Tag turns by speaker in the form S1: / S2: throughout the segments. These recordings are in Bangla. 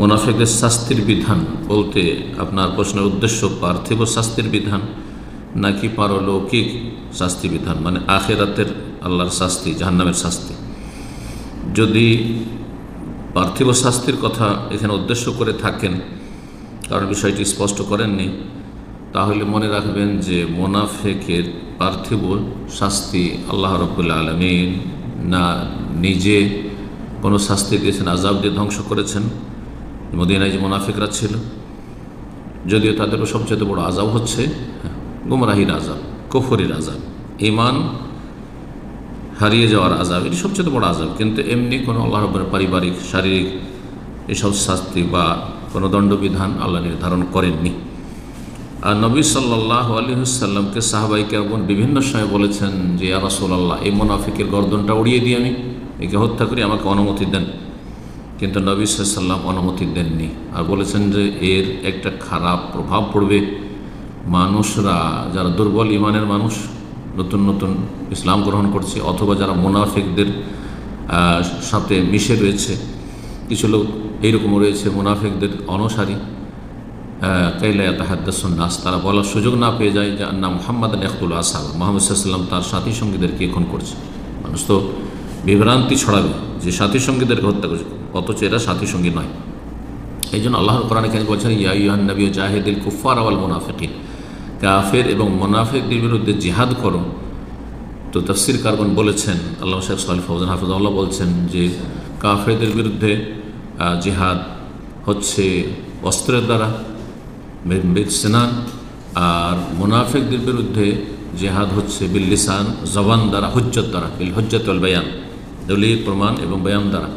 S1: মোনাফেকদের শাস্তির বিধান বলতে আপনার প্রশ্নের উদ্দেশ্য পার্থিব শাস্তির বিধান নাকি পারলৌকিক শাস্তি বিধান? মানে আখেরাতের আল্লাহর শাস্তি, জাহান্নামের শাস্তি। যদি পার্থিব শাস্তির কথা এখানে উদ্দেশ্য করে থাকেন, কারণ বিষয়টি স্পষ্ট করেননি, তাহলে মনে রাখবেন যে মোনাফেকের পার্থিব শাস্তি আল্লাহ রবুল্লা আলমিন না নিজে কোনো শাস্তি দিয়েছেন আজাব দিয়ে ধ্বংস করেছেন। মদিনায় যে মোনাফিকরা ছিল, যদিও তাদের সবচেয়ে বড় আজাব হচ্ছে গুমরাহির আজাব কফরির আজাব ইমান হারিয়ে যাওয়ার আজাব এটি সবচেয়ে বড় আজাব কিন্তু এমনি কোনো আল্লাহ রব্বের পারিবারিক, শারীরিক এসব শাস্তি বা কোনো দণ্ডবিধান আল্লাহ নির্ধারণ করেননি। আর নবী সাল্লাহ আলহিসাল্লামকে সাহাবাইকে এবং বিভিন্ন সময় বলেছেন যে আল্লাহ এই মোনাফিকের গর্দনটা উড়িয়ে দিয়ে আমি, একে হত্যা করি, আমাকে অনুমতি দেন। কিন্তু নবী সাল্লাম অনুমতি দেননি। আর বলেছেন যে এর একটা খারাপ প্রভাব পড়বে। মানুষরা, যারা দুর্বল ইমানের মানুষ, নতুন নতুন ইসলাম গ্রহণ করছে, অথবা যারা মোনাফিকদের সাথে মিশে রয়েছে, কিছু লোক এইরকমও রয়েছে, মোনাফিকদের অনুসারী। কাইলায়া তাহাদ্দাসুন নাস, তারা বলার সুযোগ না পেয়ে যায় যে না মোহাম্মদ নেখতুল আসাল মোহাম্মদ সাল্লাম তার সাথী সঙ্গীদেরকে এখন করছে। মানুষ তো বিভ্রান্তি ছড়াবে যে সাথী সঙ্গীদেরকে হত্যা করছে। অথচ এরা সাথী সঙ্গী নয়। এই জন্য আল্লাহর কোরআন এখানে বলছেন ইয়াইহান নবী জাহেদিল কুফার আওয়াল মোনাফিকিন। কাফের এবং মোনাফিকদের বিরুদ্ধে জিহাদ করো। তো তফসির কারবন বলেছেন আল্লাহ সাহেব সাল ফৌজান হাফিজাল্লাহ বলছেন যে কাফেরদের বিরুদ্ধে জিহাদ হচ্ছে অস্ত্রের দ্বারা সেনান আর মুনাফিকদের বিরুদ্ধে জেহাদ হচ্ছে বিল্লিসান জবান দ্বারা, হজ্জত দ্বারা, বিল হজ্জত বয়ান। দলিল, প্রমাণ এবং বয়ান দ্বারা।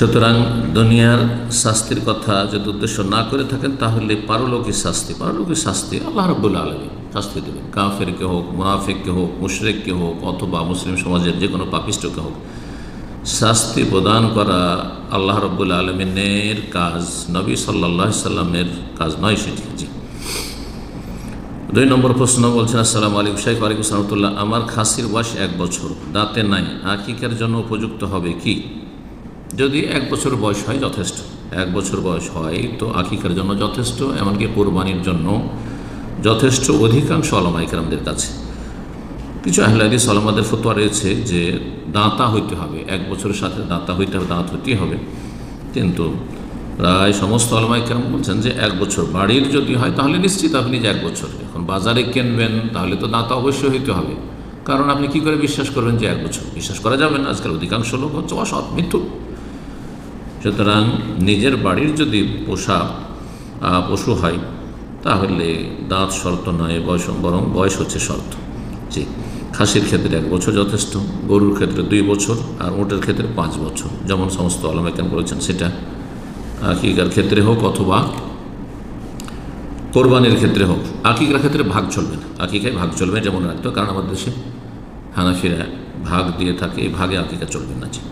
S1: সুতরাং দুনিয়ার শাস্তির কথা যদি উদ্দেশ্য না করে থাকেন, তাহলে পারলৌকিক শাস্তি পারলৌকিক শাস্তি আল্লাহ রব্বুল্লা আলমী শাস্তি দেবেন। কাফেরকে হোক, মুনাফিককে হোক, মুশরেককে হোক, অথবা মুসলিম সমাজের যে কোনো পাপিষ্টকে হোক, শাস্তি প্রদান করা আল্লাহ রব্বুল আলমিনের কাজ, নবী সাল্লাহ সাল্লামের কাজ নয় সেটি। জি। দুই নম্বর প্রশ্ন বলছেন, আসসালাম আলিক শেখ আলিকুম সালামতুল্লাহ আমার খাসির বয়স এক বছর, দাঁতে নাই, আকিকের জন্য উপযুক্ত হবে কি? যদি এক বছর বয়স হয়, যথেষ্ট। এক বছর বয়স হয় তো আকিকার জন্য যথেষ্ট, এমনকি কোরবানির জন্য যথেষ্ট অধিকাংশ আলমাইকরামদের কাছে। কিছু আহলাদি সালামাদের ফতোয়া রয়েছে যে দাঁতা হইতে হবে, এক বছরের সাথে দাঁতা হইতে হবে, দাঁত হইতেই হবে। কিন্তু প্রায় সমস্ত আলমাই কেন বলছেন যে এক বছর বাড়ির যদি হয়, তাহলে নিশ্চিত আপনি যে এক বছর। এখন বাজারে কিনবেন, তাহলে তো দাঁতা অবশ্যই হইতে হবে। কারণ আপনি কি করে বিশ্বাস করবেন যে এক বছর? বিশ্বাস করা যাবে না। আজকাল অধিকাংশ লোক হচ্ছে অসৎ মৃত্যু সুতরাং নিজের বাড়ির যদি পোষা পশু হয়, তাহলে দাঁত শর্ত নয়, বয়স, বরং বয়স হচ্ছে শর্ত। জি, খাসির ক্ষেত্রে এক বছর যথেষ্ট, গরুর ক্ষেত্রে দুই বছর, আর ওটের ক্ষেত্রে পাঁচ বছর, যেমন সমস্ত আলমেকান বলেছেন সেটা। আকিকার ক্ষেত্রে হোক অথবা কোরবানির ক্ষেত্রে হোক আকিকার ক্ষেত্রে ভাগ চলবে না। আকিকায় ভাগ চলবে যেমন রাখতে, কারণ আমাদের দেশে হানাফিরা ভাগ দিয়ে থাকে, এই ভাগে আকিকা চলবে না, জি।